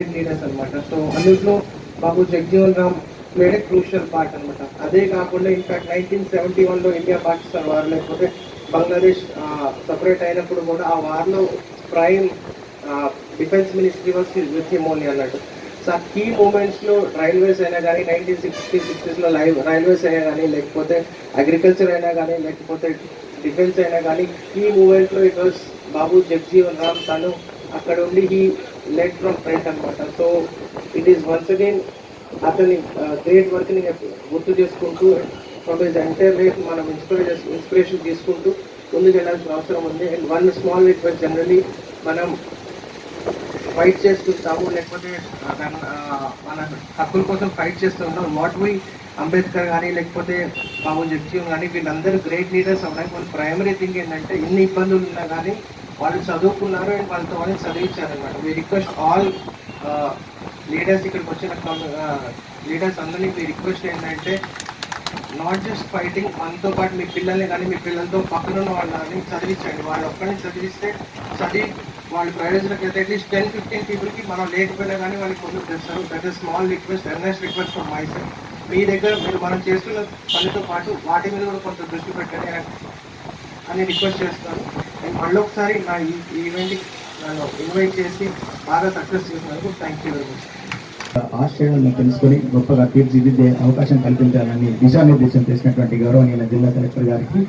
Leaders అనమాట so అందులో Babu Jagjivan Ram played crucial part అనమాట అదే కాకుండా ఇన్ఫాక్ట్ నైన్టీన్ సెవెంటీ వన్లో ఇండియా పాకిస్తాన్ వార్ లేకపోతే బంగ్లాదేశ్ సపరేట్ అయినప్పుడు కూడా ఆ వార్లో prime defence ministry was with him only అన్నట్టు సో ఆ కీ మూమెంట్స్లో రైల్వేస్ అయినా కానీ నైన్టీన్ సిక్స్టీ సిక్స్టీస్లో లైవ్ రైల్వేస్ అయినా కానీ లేకపోతే అగ్రికల్చర్ అయినా కానీ లేకపోతే డిఫెన్స్ అయినా కానీ ఈ మూమెంట్లో ఇట్ వాస్ బాబు జగ్జీవన్ రామ్ తను అక్కడ ఉండి ఈ లెట్ ఫ్రమ్ ఫ్రంట్ అనమాట so it is once again అతని గ్రేట్ వర్క్ని గుర్తు చేసుకుంటూ ఫ్రమ్ హిజ్ ఎంటైర్ లైఫ్ మనం ఇన్స్పిరేషన్ ఇన్స్పిరేషన్ తీసుకుంటూ ముందుకు వెళ్ళాల్సిన అవసరం ఉంది. And one small request generally మనం ఫైట్ చేస్తుంటాము లేకపోతే మన హక్కుల కోసం ఫైట్ చేస్తుంటాం వాట్ వై అంబేద్కర్ కానీ లేకపోతే బాబు జగ్జీవన్ కానీ వీళ్ళందరూ గ్రేట్ లీడర్స్ ఉన్నాయి మన ప్రైమరీ థింగ్ ఏంటంటే ఎన్ని ఇబ్బందులు ఉన్నా కానీ వాళ్ళు చదువుకున్నారు అండ్ వాళ్ళతో వాళ్ళని చదివించారనమాట మీ రిక్వెస్ట్ ఆల్ లీడర్స్ uh, ఇక్కడికి వచ్చిన లీడర్స్ uh, అందరినీ మీ రిక్వెస్ట్ ఏంటంటే నాట్ జస్ట్ ఫైటింగ్ మనతో పాటు మీ పిల్లల్ని కానీ మీ పిల్లలతో పక్కన ఉన్న వాళ్ళని చదివించండి. వాళ్ళు ఒక్కరిని చదివిస్తే చదివి వాళ్ళ ప్రయోజనకి అయితే అట్లీస్ట్ టెన్ ఫిఫ్టీన్ పీపుల్కి మనం లేకపోయినా కానీ వాళ్ళకి కొంచెం తెస్తారు that is small request earnest request from my side మీ దగ్గర మీరు మనం చేస్తున్న పనితో పాటు వాటి మీద కూడా కొంత దృష్టి పెట్టండి. అని రిక్వెస్ట్ చేస్తాను. మళ్ళీ ఒకసారి నా ఈ ఈవెంట్కి నన్ను ఇన్వైట్ చేసి బాగా సక్సెస్ చేసినందుకు థ్యాంక్ యూ వెరీ మచ్ ఆశ్చర్యాలను తెలుసుకొని గొప్పగా తీర్చిదిద్దే అవకాశం కల్పించాలని దిశానిర్దేశం చేసినటువంటి గౌరవనీయుల జిల్లా కలెక్టర్ గారికి